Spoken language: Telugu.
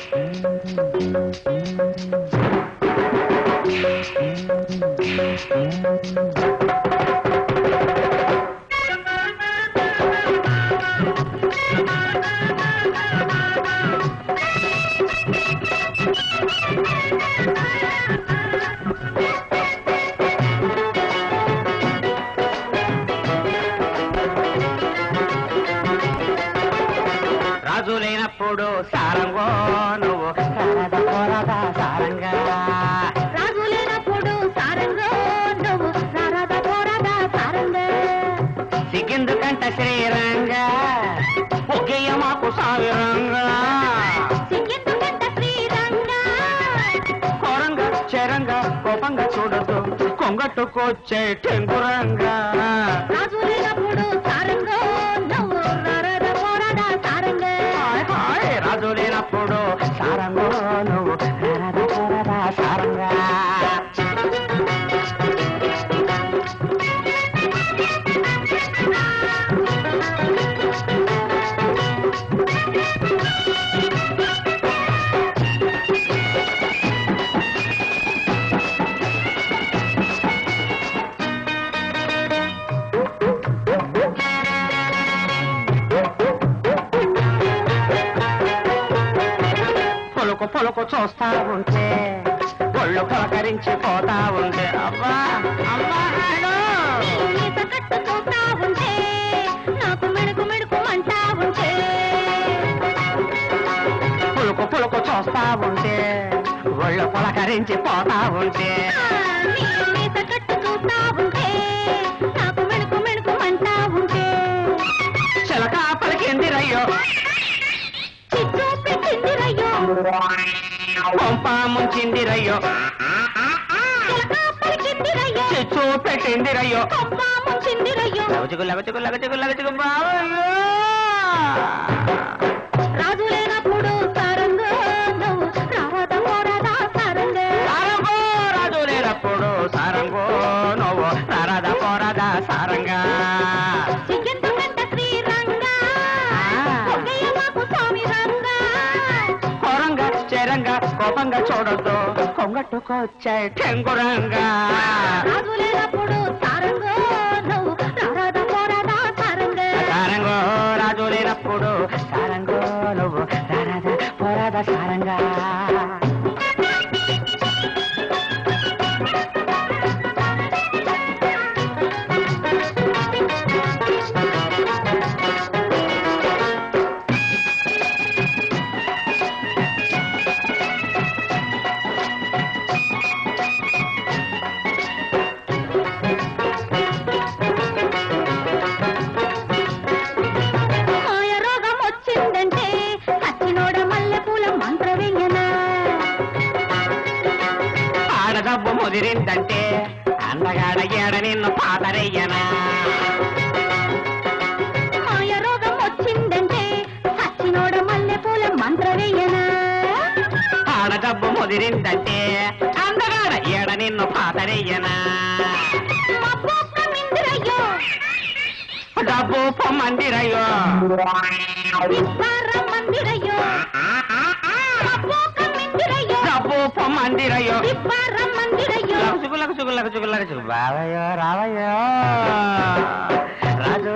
Mm-hmm. ఎప్పుడు సారంగో నువ్వు? సారద పోరద సారంగా రాజు లేనప్పుడు సారంగో నువ్వు? సారద పోరద సారంగా సిగ్గెందుకంట శ్రీరంగా ఒకేయ మాకు సావిరంగా. సిగ్గెందుకంట శ్రీరంగా. కోరంగా చెరంగా కోపంగా చూడదు కొంగట్టుకొచ్చే టెంగురంగా పొలుకు చూస్తా ఉంటే ఒళ్ళు పలకరించి పోతా ఉంటే. అబ్బా అమ్మా కట్టుకుంటా ఉంటే నాకు మిడుకు మిడుకు అంటా ఉంటే పులుకు పులుకు చూస్తా ఉంటే ఒళ్ళు పలకరించి పోతా ఉంటే చిలక పలికిందిరయ్యో పంప చిచ్చు పెట్టిందిరయ్యో కొమ్మ ముంచిందిరయ్యో లగచుకు లగచుకు లగచుకు లగచుకు బావయ్యో కోరంగా కోపంగా చూడొద్దు. కొంగట్టుకొచ్చాయి టెంగురంగా. ముదిరిందంటే అందగాడ ఏడ నిన్ను పాతరయ్యనా. మాయ రోగం వచ్చిందంటే సచ్చినోడ మల్లెపూల మంత్ర వెంగనా ఆడదబ్బు ముదిరిందంటే అందగాడ ఏడ నిన్ను పాతరయ్యనా. డబ్బు మందిరయ్యో మిందిరయ్యో. డబ్బు పొమ్మందిరయ్యో విస్తార మందిరయ్యో లగచుకు లగచుకు లగచుకు లగచుకు బావయ్యో రావయ్యో. రాజు